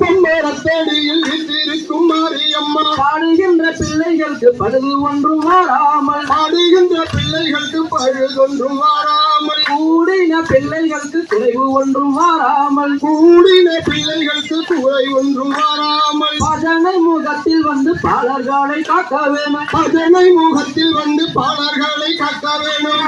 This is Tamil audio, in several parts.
வேப்பம் மரத்தடியில் வீற்றிருக்கும் மாரியம்மா பாடுகின்ற பிள்ளைகளுக்கு பழுது ஒன்றும் வாராமல் பாடுகின்ற பிள்ளைகளுக்கு பழுதொன்றும் வாராமல் கூடின பிள்ளைகளுக்கு குறைவு ஒன்றும் வாராமல் கூடின பிள்ளைகளுக்கு குறை ஒன்றும் வாராமல் பஜனை முகத்தில் வந்து பாலர்களை காக்க வேணும் பஜனை முகத்தில் வந்து பாடல்களை காக்க வேணும்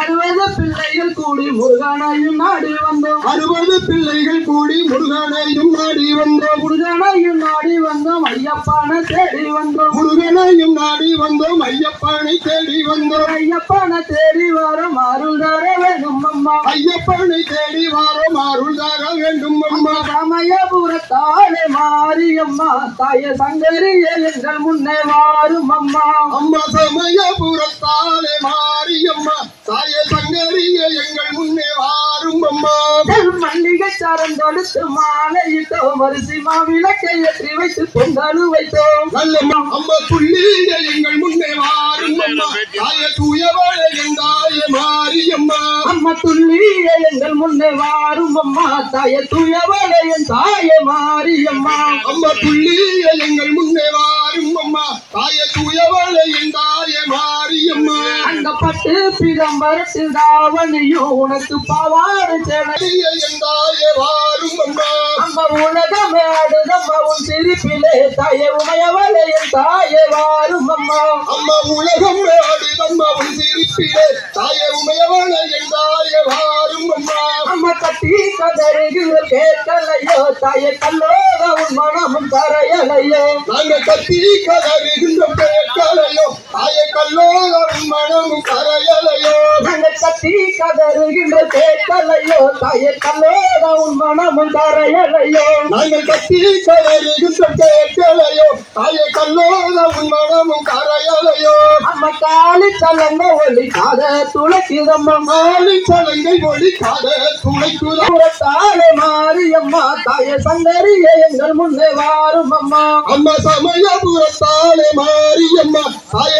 பிள்ளைகள் கூடி முருகனையும் நாடி வந்தோம். அறுபது பிள்ளைகள் கூடி முருகனையும் நாடி வந்தோம். முருகனையும் நாடி வந்தோம். ஐயப்பான தேடி வந்தோம். முருகனையும் நாடி வந்தோம். ஐயப்பனை தேடி வந்தோம். ஐயப்பான தேடி வரும். அருள் தர வேணும் அம்மா. ஐயப்பனை தேடி வாரோம். அருள் தர வேண்டும் அம்மா. சமயபுரத்தாலே மாரியம்மா. தாய சங்கரிய எங்கள் முன்னே வாரும் அம்மா. அம்மா சமயபுரத்தாலே மாரியம்மா தாய சங்கரிய எங்கள் முன்னே வாரும் அம்மா. மல்லிகை சாரம் தொடுத்து மாலையிட்டோம் அரிசி மாவிளக்கை ஏற்றி வைத்து பொங்கலு வைத்தோம். நல்ல ம- அம்மா புள்ளிய எங்கள் முன்னே வாரும் அம்மா. தாய தூயவளை எங்காய மாரியம்மா அம்மா துள்ளிய எங்கள் முன்னே வாரும் அம்மா. தாய தூயவளையன் தாய மாரியம்மா அம்மா புள்ளிய எங்கள் முன்னே வாரும் அந்த பட்டு பிதம்பரத்தில் தாவணியும் உனக்கு அம்மா உலகம் ஆடுதம்மா உன் சிரிப்பிலே தாய உமையவளையன் தாய வாரும் அம்மா. அம்மா உலகம் ஆடுதம்மா உன் சிரிப்பிலே தாய உமையவளை எங்காய வாரும் அம்மா. அம்மா கட்டி கதறுகிற கேட்கலையோ தாய கல்லோக உன் மனமும் தரையலையோ நாங்க கத்தி கதறுகின்ற தாய மனமும் கரையலையோ? நாங்கள் கத்தி கதறுகின்ற கேட்கலையோ தாய மனமும் தரையலையோ நாங்கள் கத்தி கதறுகின்ற பேக்கலையோ தாய மனமும் கரையலையோ? அம்மா காலி சலங்க ஒளி காத துளைக்கிதம்மா மாலி சலங்கை ஒழிக்காத துணைக்குதா தாழே மாரியம்மா தாய சங்கரிய எங்கள் முன்னே வாரும் அம்மா அம்மா சமயபுரத்தாலே மாரியம்மா தாய